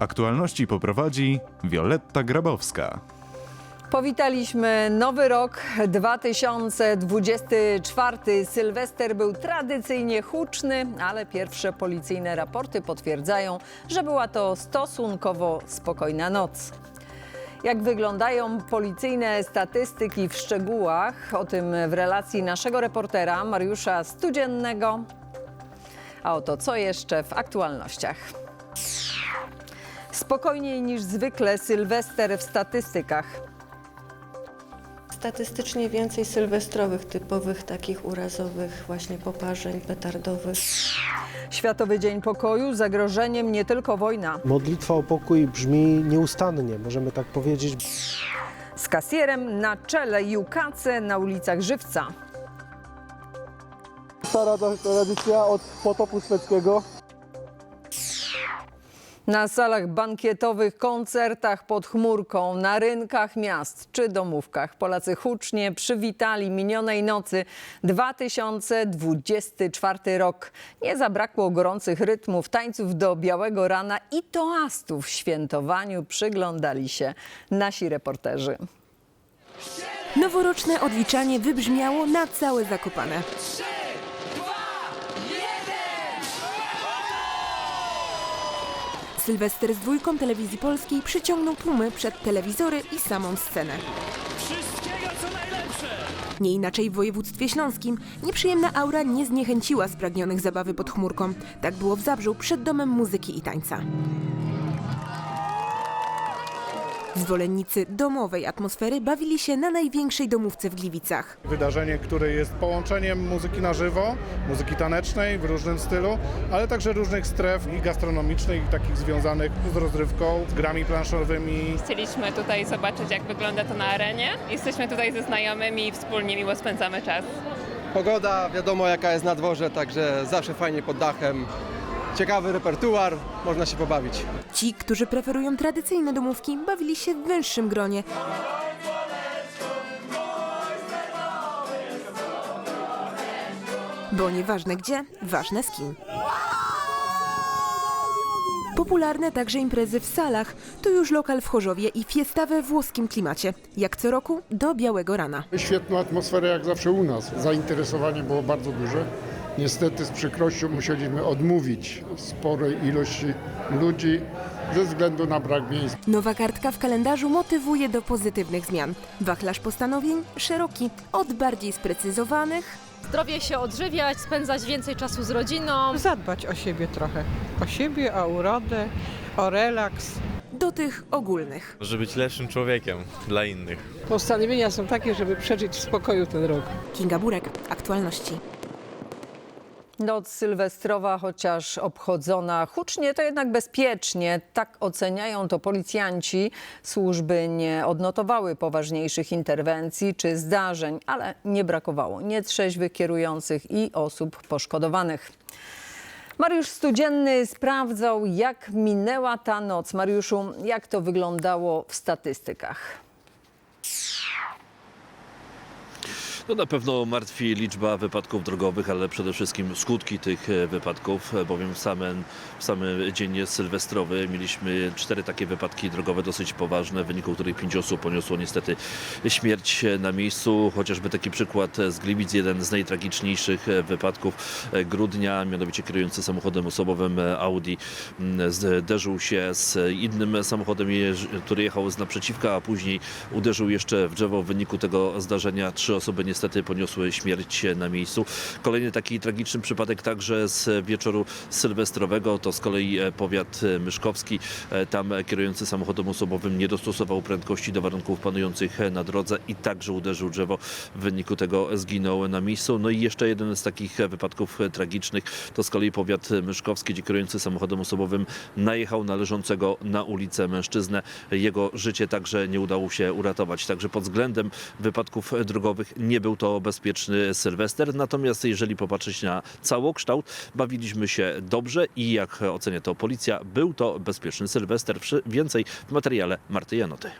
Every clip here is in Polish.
Aktualności poprowadzi Wioletta Grabowska. Powitaliśmy nowy rok 2024. Sylwester był tradycyjnie huczny, ale pierwsze policyjne raporty potwierdzają, że była to stosunkowo spokojna noc. Jak wyglądają policyjne statystyki w szczegółach? O tym w relacji naszego reportera Mariusza Studziennego. A oto co jeszcze w aktualnościach. Spokojniej niż zwykle Sylwester w statystykach. Statystycznie więcej sylwestrowych, typowych takich urazowych właśnie poparzeń petardowych. Światowy Dzień Pokoju zagrożeniem nie tylko wojna. Modlitwa o pokój brzmi nieustannie, możemy tak powiedzieć. Z kasjerem na czele Jukace na ulicach Żywca. stara tradycja od potopu szwedzkiego. Na salach bankietowych, koncertach pod chmurką, na rynkach miast czy domówkach Polacy hucznie przywitali minionej nocy 2024 rok. Nie zabrakło gorących rytmów, tańców do białego rana i toastów w świętowaniu przyglądali się nasi reporterzy. Noworoczne odliczanie wybrzmiało na całe Zakopane. Sylwester z dwójką telewizji polskiej przyciągnął tłumy przed telewizory i samą scenę. Nie inaczej w województwie śląskim nieprzyjemna aura nie zniechęciła spragnionych zabawy pod chmurką. Tak było w Zabrzu przed Domem Muzyki i Tańca. Zwolennicy domowej atmosfery bawili się na największej domówce w Gliwicach. Wydarzenie, które jest połączeniem muzyki na żywo, muzyki tanecznej w różnym stylu, ale także różnych stref i gastronomicznych, i takich związanych z rozrywką, z grami planszowymi. Chcieliśmy tutaj zobaczyć, jak wygląda to na arenie. Jesteśmy tutaj ze znajomymi i wspólnie miło spędzamy czas. Pogoda, wiadomo jaka jest na dworze, także zawsze fajnie pod dachem. Ciekawy repertuar, można się pobawić. Ci, którzy preferują tradycyjne domówki, bawili się w węższym gronie. Bo nieważne gdzie, ważne z kim. Popularne także imprezy w salach. To już lokal w Chorzowie i fiesta we włoskim klimacie. Jak co roku do białego rana. Świetną atmosferę jak zawsze u nas. Zainteresowanie było bardzo duże. Niestety z przykrością musieliśmy odmówić sporej ilości ludzi ze względu na brak miejsc. Nowa kartka w kalendarzu motywuje do pozytywnych zmian. Wachlarz postanowień szeroki, od bardziej sprecyzowanych zdrowie się odżywiać, spędzać więcej czasu z rodziną. Zadbać o siebie trochę. O siebie, o urodę, o relaks. do tych ogólnych. Żeby być lepszym człowiekiem dla innych. Postanowienia są takie, żeby przeżyć w spokoju ten rok. Kinga Burek, aktualności. Noc sylwestrowa, chociaż obchodzona hucznie, to jednak bezpiecznie. Tak oceniają to policjanci. Służby nie odnotowały poważniejszych interwencji czy zdarzeń, ale nie brakowało nietrzeźwych kierujących i osób poszkodowanych. Mariusz Studzienny sprawdzał, jak minęła ta noc. Mariuszu, jak to wyglądało w statystykach? No na pewno martwi liczba wypadków drogowych, ale przede wszystkim skutki tych e, wypadków, e, bowiem w samym, w samym dzień sylwestrowy mieliśmy cztery takie wypadki drogowe dosyć poważne, w wyniku których pięć osób poniosło niestety śmierć e, na miejscu. Chociażby taki przykład z Gliwic, jeden z najtragiczniejszych wypadków grudnia, mianowicie kierujący samochodem osobowym Audi zderzył się z innym samochodem, który jechał z naprzeciwka, a później uderzył jeszcze w drzewo. W wyniku tego zdarzenia trzy osoby niestety poniosły śmierć na miejscu. Kolejny taki tragiczny przypadek także z wieczoru sylwestrowego, to z kolei e, powiat e, myszkowski. E, Tam kierujący samochodem osobowym nie dostosował prędkości do warunków panujących na drodze i także uderzył drzewo. W wyniku tego zginął na miejscu. No i jeszcze jeden z takich wypadków tragicznych to z kolei powiat myszkowski, gdzie kierujący samochodem osobowym najechał na leżącego na ulicę mężczyznę. Jego życie także nie udało się uratować. Także pod względem wypadków drogowych nie był to bezpieczny Sylwester. Natomiast jeżeli popatrzeć na całokształt, bawiliśmy się dobrze i jak ocenia to policja, był to bezpieczny Sylwester. Więcej w materiale Marty Janoty.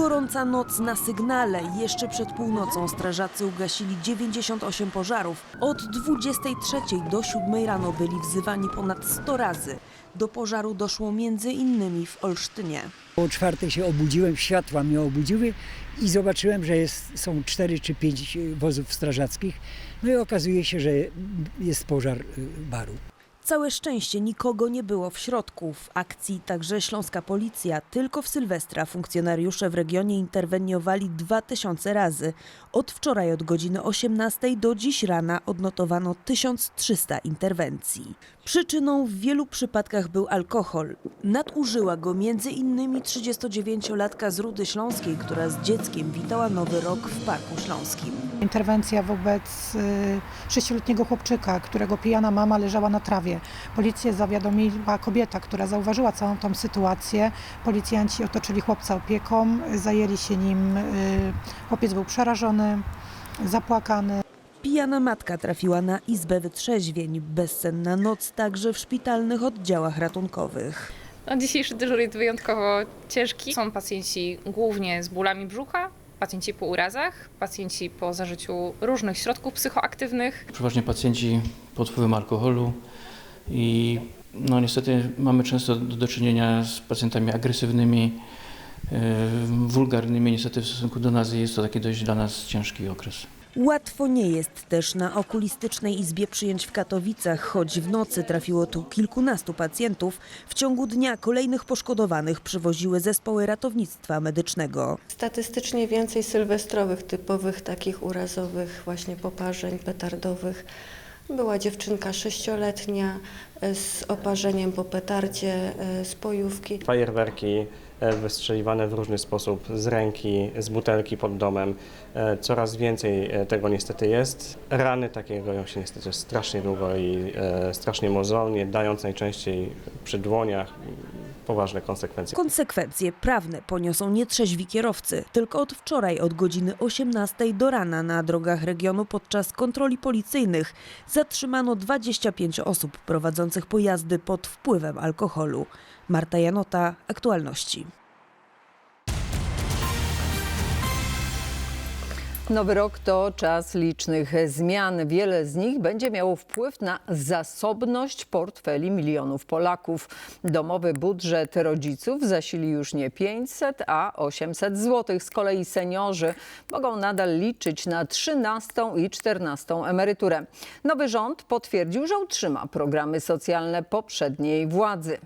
Gorąca noc na sygnale. Jeszcze przed północą strażacy ugasili 98 pożarów. Od 23 do 7 rano byli wzywani ponad 100 razy. Do pożaru doszło między innymi w Olsztynie. O czwartej się obudziłem, światła mnie obudziły i zobaczyłem, że jest, są cztery czy pięć wozów strażackich. No i okazuje się, że jest pożar y, baru. Całe szczęście nikogo nie było w środku. W akcji także śląska policja. Tylko w Sylwestra funkcjonariusze w regionie interweniowali 2000 razy. Od wczoraj od godziny 18 do dziś rana odnotowano 1300 interwencji. Przyczyną w wielu przypadkach był alkohol. Nadużyła go m.in. 39-latka z Rudy Śląskiej, która z dzieckiem witała Nowy Rok w Parku Śląskim. Interwencja wobec y, sześcioletniego chłopczyka, którego pijana mama leżała na trawie. Policję zawiadomiła kobieta, która zauważyła całą tą sytuację. Policjanci otoczyli chłopca opieką, zajęli się nim. y, Chłopiec był przerażony, zapłakany. Pijana matka trafiła na izbę wytrzeźwień. Bezsenna noc także w szpitalnych oddziałach ratunkowych. No, dzisiejszy dyżur jest wyjątkowo ciężki. Są pacjenci głównie z bólami brzucha, pacjenci po urazach, pacjenci po zażyciu różnych środków psychoaktywnych. Przeważnie pacjenci pod wpływem alkoholu i no niestety mamy często do, do czynienia z pacjentami agresywnymi, yy, wulgarnymi. Niestety w stosunku do nas jest to taki dość dla nas ciężki okres. Łatwo nie jest też na okulistycznej izbie przyjęć w Katowicach, choć w nocy trafiło tu kilkunastu pacjentów. W ciągu dnia kolejnych poszkodowanych przywoziły zespoły ratownictwa medycznego. Statystycznie więcej sylwestrowych, typowych takich urazowych właśnie poparzeń petardowych. Była dziewczynka sześcioletnia e, z oparzeniem po petardzie e, z bojówki. Fajerwerki e, wystrzeliwane w różny sposób z ręki, z butelki pod domem. Coraz więcej tego niestety jest. Rany takie goją się niestety strasznie długo i strasznie mozolnie, dając najczęściej przy dłoniach poważne konsekwencje. Konsekwencje prawne poniosą nietrzeźwi kierowcy. Tylko od wczoraj od godziny 18 do rana na drogach regionu podczas kontroli policyjnych zatrzymano 25 osób prowadzących pojazdy pod wpływem alkoholu. Marta Janota, Aktualności. Nowy rok to czas licznych zmian. Wiele z nich będzie miało wpływ na zasobność portfeli milionów Polaków. Domowy budżet rodziców zasili już nie 500, a 800 zł. Z kolei seniorzy mogą nadal liczyć na 13 i 14 emeryturę. Nowy rząd potwierdził, że utrzyma programy socjalne poprzedniej władzy.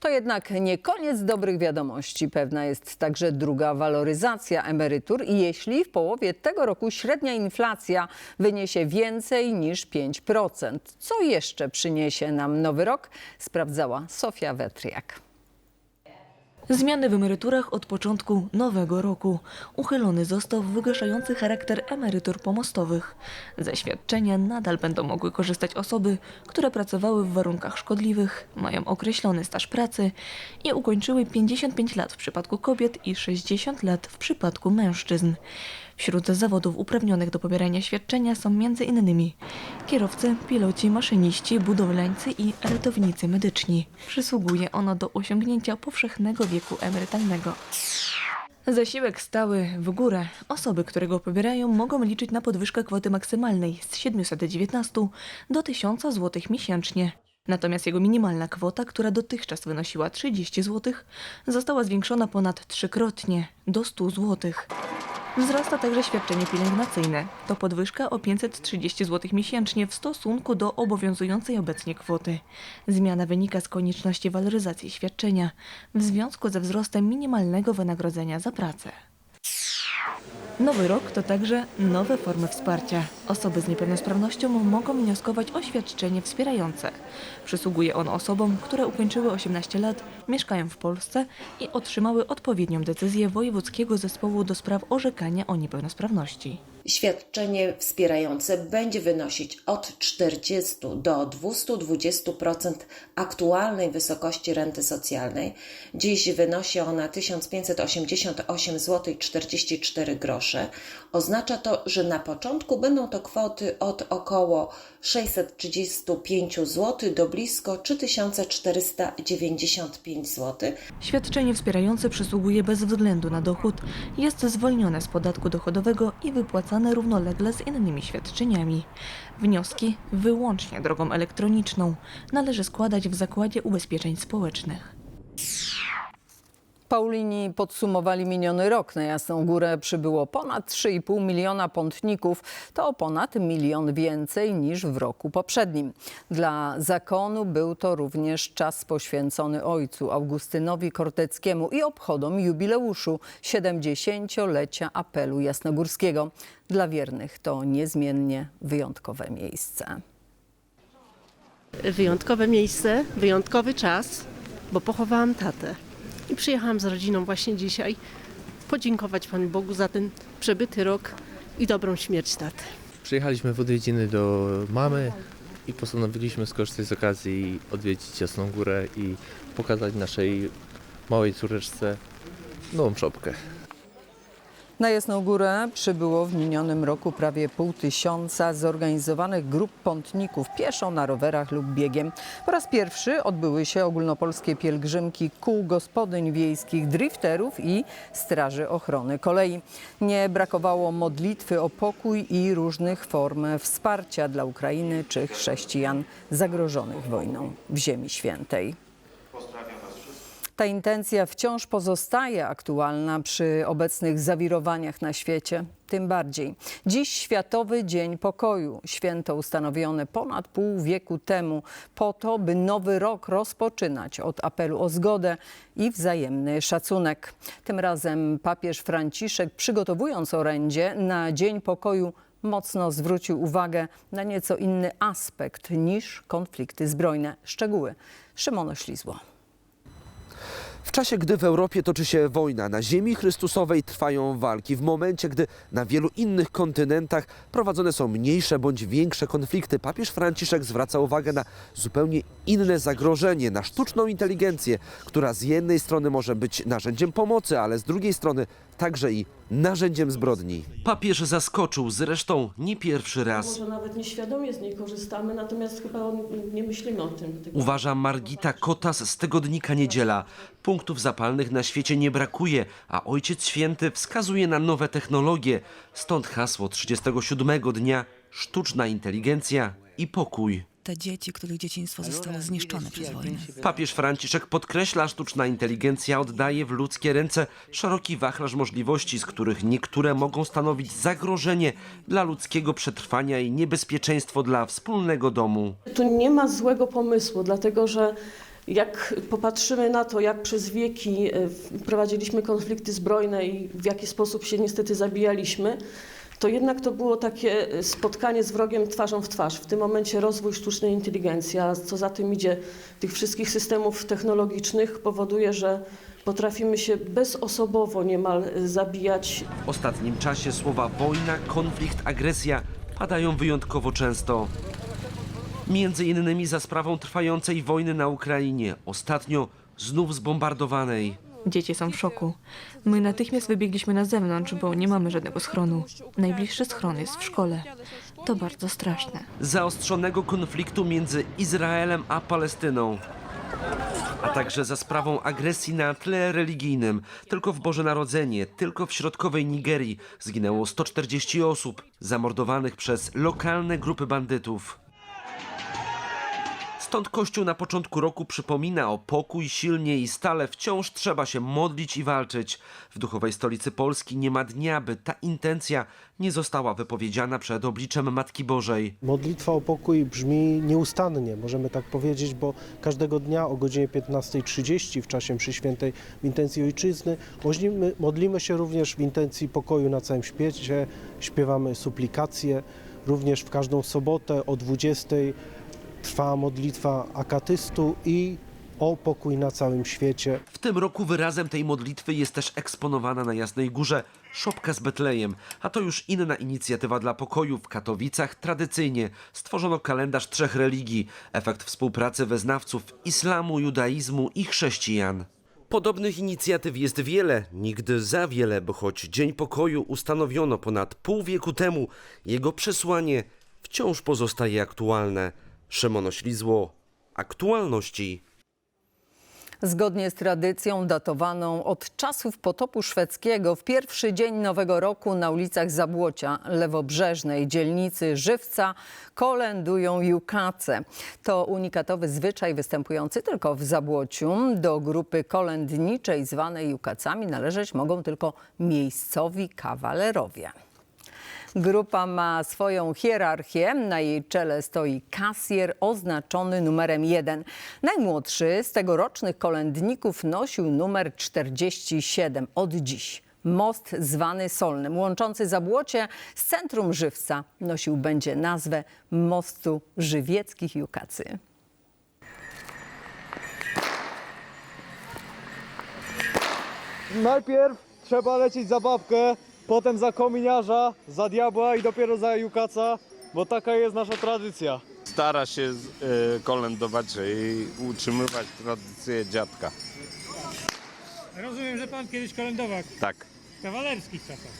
To jednak nie koniec dobrych wiadomości. Pewna jest także druga waloryzacja emerytur i jeśli w połowie tego roku średnia inflacja wyniesie więcej niż 5%. Co jeszcze przyniesie nam nowy rok? Sprawdzała Sofia Wetriak. Zmiany w emeryturach od początku nowego roku. Uchylony został wygaszający charakter emerytur pomostowych. Ze świadczenia nadal będą mogły korzystać osoby, które pracowały w warunkach szkodliwych, mają określony staż pracy i ukończyły 55 lat w przypadku kobiet i 60 lat w przypadku mężczyzn. Wśród zawodów uprawnionych do pobierania świadczenia są m.in. kierowcy, piloci, maszyniści, budowlańcy i ratownicy medyczni. Przysługuje ono do osiągnięcia powszechnego wieku emerytalnego. Zasiłek stały w górę. Osoby, które go pobierają, mogą liczyć na podwyżkę kwoty maksymalnej z 719 do 1000 zł miesięcznie. Natomiast jego minimalna kwota, która dotychczas wynosiła 30 zł, została zwiększona ponad trzykrotnie do 100 zł. Wzrasta także świadczenie pielęgnacyjne. To podwyżka o 530 zł miesięcznie w stosunku do obowiązującej obecnie kwoty. Zmiana wynika z konieczności waloryzacji świadczenia w związku ze wzrostem minimalnego wynagrodzenia za pracę. Nowy rok to także nowe formy wsparcia. Osoby z niepełnosprawnością mogą wnioskować o świadczenie wspierające. Przysługuje on osobom, które ukończyły 18 lat, mieszkają w Polsce i otrzymały odpowiednią decyzję Wojewódzkiego Zespołu do spraw orzekania o niepełnosprawności. Świadczenie wspierające będzie wynosić od 40 do 220% aktualnej wysokości renty socjalnej. Dziś wynosi ona 1588 zł 44 grosze. Oznacza to, że na początku będą to kwoty od około 635 zł do blisko 3495 zł. Świadczenie wspierające przysługuje bez względu na dochód, jest zwolnione z podatku dochodowego i wypłacane równolegle z innymi świadczeniami. Wnioski wyłącznie drogą elektroniczną należy składać w Zakładzie Ubezpieczeń Społecznych. Paulini podsumowali miniony rok. Na Jasną Górę przybyło ponad 3,5 miliona pątników. To ponad milion więcej niż w roku poprzednim. Dla zakonu był to również czas poświęcony ojcu Augustynowi Korteckiemu i obchodom jubileuszu 70-lecia apelu jasnogórskiego. Dla wiernych to niezmiennie wyjątkowe miejsce. Wyjątkowe miejsce, wyjątkowy czas, bo pochowałam tatę. I przyjechałam z rodziną właśnie dzisiaj podziękować Panu Bogu za ten przebyty rok i dobrą śmierć taty. Przyjechaliśmy w odwiedziny do mamy i postanowiliśmy skorzystać z okazji odwiedzić Jasną Górę i pokazać naszej małej córeczce nową szopkę. Na Jasną Górę przybyło w minionym roku prawie pół tysiąca zorganizowanych grup pątników pieszo, na rowerach lub biegiem. Po raz pierwszy odbyły się ogólnopolskie pielgrzymki kół gospodyń wiejskich, drifterów i Straży Ochrony Kolei. Nie brakowało modlitwy o pokój i różnych form wsparcia dla Ukrainy czy chrześcijan zagrożonych wojną w Ziemi Świętej. Ta intencja wciąż pozostaje aktualna przy obecnych zawirowaniach na świecie. Tym bardziej. Dziś Światowy Dzień Pokoju, święto ustanowione ponad pół wieku temu, po to, by nowy rok rozpoczynać od apelu o zgodę i wzajemny szacunek. Tym razem papież Franciszek, przygotowując orędzie na Dzień Pokoju, mocno zwrócił uwagę na nieco inny aspekt niż konflikty zbrojne. Szczegóły Szymon Ślizło. W czasie, gdy w Europie toczy się wojna, na ziemi Chrystusowej trwają walki, w momencie, gdy na wielu innych kontynentach prowadzone są mniejsze bądź większe konflikty, papież Franciszek zwraca uwagę na zupełnie inne zagrożenie, na sztuczną inteligencję, która z jednej strony może być narzędziem pomocy, ale z drugiej strony także i narzędziem zbrodni. Papież zaskoczył zresztą nie pierwszy raz. Może nawet nieświadomie z niej korzystamy, natomiast chyba nie myślimy o tym. Uważa Margita Kotas z tygodnika Niedziela. Punktów zapalnych na świecie nie brakuje, a Ojciec Święty wskazuje na nowe technologie. Stąd hasło 37 dnia sztuczna inteligencja i pokój. Te dzieci, których dzieciństwo zostało zniszczone przez wojnę. Papież Franciszek podkreśla, sztuczna inteligencja oddaje w ludzkie ręce szeroki wachlarz możliwości, z których niektóre mogą stanowić zagrożenie dla ludzkiego przetrwania i niebezpieczeństwo dla wspólnego domu. Tu nie ma złego pomysłu, dlatego że jak popatrzymy na to, jak przez wieki e, prowadziliśmy konflikty zbrojne i w jaki sposób się niestety zabijaliśmy, to jednak to było takie e, spotkanie z wrogiem twarzą w twarz. W tym momencie rozwój sztucznej inteligencji, a co za tym idzie, tych wszystkich systemów technologicznych powoduje, że potrafimy się bezosobowo niemal e, zabijać. W ostatnim czasie słowa wojna, konflikt, agresja padają wyjątkowo często. Między innymi za sprawą trwającej wojny na Ukrainie, ostatnio znów zbombardowanej. Dzieci są w szoku. My natychmiast wybiegliśmy na zewnątrz, bo nie mamy żadnego schronu. Najbliższy schron jest w szkole. To bardzo straszne. Zaostrzonego konfliktu między Izraelem a Palestyną. A także za sprawą agresji na tle religijnym. Tylko w Boże Narodzenie, tylko w środkowej Nigerii zginęło 140 osób, zamordowanych przez lokalne grupy bandytów. Stąd Kościół na początku roku przypomina o pokój silnie i stale wciąż trzeba się modlić i walczyć. W duchowej stolicy Polski nie ma dnia, by ta intencja nie została wypowiedziana przed obliczem Matki Bożej. Modlitwa o pokój brzmi nieustannie, możemy tak powiedzieć, bo każdego dnia o godzinie 15.30 w czasie mszy świętej w intencji ojczyzny modlimy, modlimy się również w intencji pokoju na całym świecie, śpiewamy suplikacje, również w każdą sobotę o 20.00 trwa modlitwa akatystu i o pokój na całym świecie. W tym roku wyrazem tej modlitwy jest też eksponowana na Jasnej Górze szopka z Betlejem, a to już inna inicjatywa dla pokoju. W Katowicach tradycyjnie stworzono kalendarz trzech religii, efekt współpracy wyznawców islamu, judaizmu i chrześcijan. Podobnych inicjatyw jest wiele, nigdy za wiele, bo choć Dzień Pokoju ustanowiono ponad pół wieku temu, jego przesłanie wciąż pozostaje aktualne. Szymon Oślizło, aktualności. Zgodnie z tradycją datowaną od czasów potopu szwedzkiego w pierwszy dzień Nowego Roku na ulicach Zabłocia, lewobrzeżnej dzielnicy Żywca kolędują jukace. To unikatowy zwyczaj występujący tylko w Zabłociu. Do grupy kolędniczej zwanej jukacami należeć mogą tylko miejscowi kawalerowie. Grupa ma swoją hierarchię. Na jej czele stoi kasjer oznaczony numerem 1. Najmłodszy z tegorocznych kolędników nosił numer 47 od dziś. Most zwany Solnym, łączący Zabłocie z centrum Żywca, nosił będzie nazwę Mostu Żywieckich Jukacy. Najpierw trzeba lecieć za babkę, potem za kominiarza, za diabła i dopiero za jukaca, bo taka jest nasza tradycja. Stara się y, kolędować i utrzymywać tradycję dziadka. Rozumiem, że pan kiedyś kolędował Tak, w kawalerskich czasach.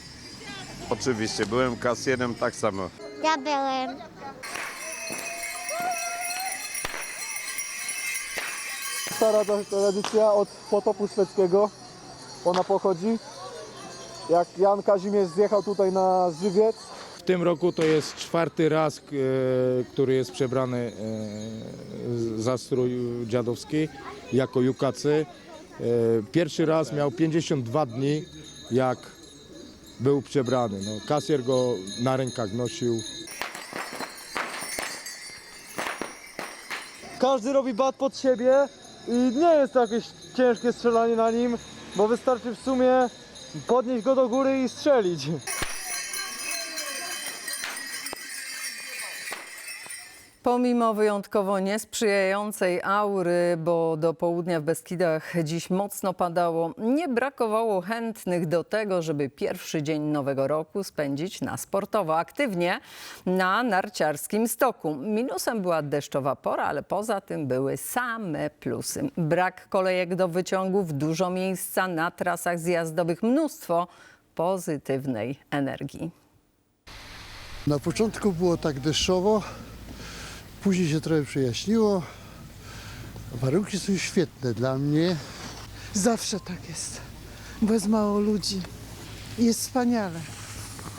oczywiście. Byłem kasjerem tak samo. Ja byłem. Stara ta tradycja od potopu szwedzkiego, ona pochodzi. Jak Jan Kazimierz zjechał tutaj na Żywiec, W tym roku to jest czwarty raz, e, który jest przebrany e, za strój dziadowski jako jukacy. E, Pierwszy raz miał 52 dni, jak był przebrany. No, kasjer go na rękach nosił. każdy robi bat pod siebie i nie jest to jakieś ciężkie strzelanie na nim, bo wystarczy w sumie podnieść go do góry i strzelić. Pomimo wyjątkowo niesprzyjającej aury, bo do południa w Beskidach dziś mocno padało, nie brakowało chętnych do tego, żeby pierwszy dzień Nowego Roku spędzić na sportowo, aktywnie na narciarskim stoku. Minusem była deszczowa pora, ale poza tym były same plusy. Brak kolejek do wyciągów, dużo miejsca na trasach zjazdowych, mnóstwo pozytywnej energii. Na początku było tak deszczowo, później się trochę przejaśniło. Warunki są świetne dla mnie. Zawsze tak jest, bo mało ludzi. Jest wspaniale.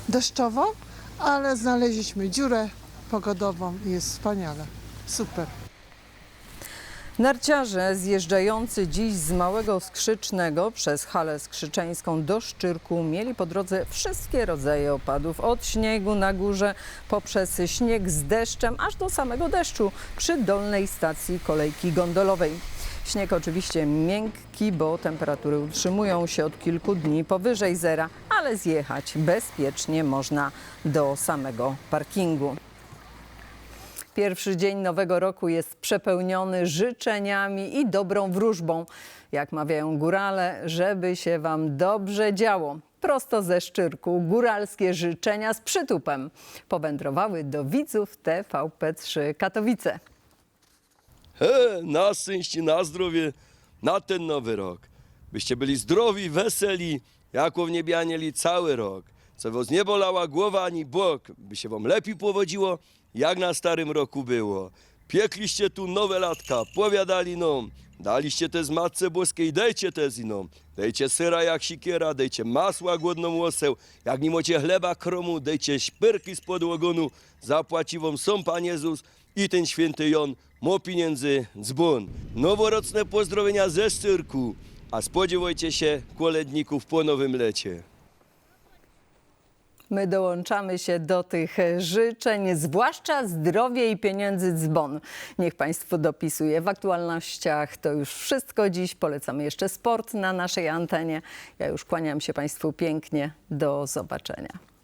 Deszczowo, ale znaleźliśmy dziurę pogodową i jest wspaniale. Super. Narciarze zjeżdżający dziś z Małego Skrzycznego przez Halę Skrzyczeńską do Szczyrku mieli po drodze wszystkie rodzaje opadów. Od śniegu na górze poprzez śnieg z deszczem aż do samego deszczu przy dolnej stacji kolejki gondolowej. Śnieg oczywiście miękki, bo temperatury utrzymują się od kilku dni powyżej zera, ale zjechać bezpiecznie można do samego parkingu. Pierwszy dzień nowego roku jest przepełniony życzeniami i dobrą wróżbą. Jak mawiają górale, żeby się Wam dobrze działo. Prosto ze Szczyrku góralskie życzenia z przytupem powędrowały do widzów TVP3 Katowice. He, na szczęście, na zdrowie, na ten nowy rok. Byście byli zdrowi, weseli, jako w niebie anieli cały rok. Co was nie bolała głowa ani bok, by się wam lepiej powodziło, jak na starym roku było. Piekliście tu nowe latka, powiadali nam, daliście te z Matce Boskiej, dejcie te z inom. Dejcie syra jak sikiera, dejcie masła głodną łoseł, jak nie macie chleba kromu, dejcie szpyrki z podłogonu, zapłaci wam sam Pan Jezus i ten święty Jon, mo pieniędzy dzbon. Noworoczne pozdrowienia ze Szczyrku, a spodziewajcie się koledników po nowym lecie. My dołączamy się do tych życzeń, zwłaszcza zdrowie i pieniędzy dzbon. Niech Państwu dopisuje. W aktualnościach to już wszystko dziś. Polecamy jeszcze sport na naszej antenie. Ja już kłaniam się Państwu pięknie. Do zobaczenia.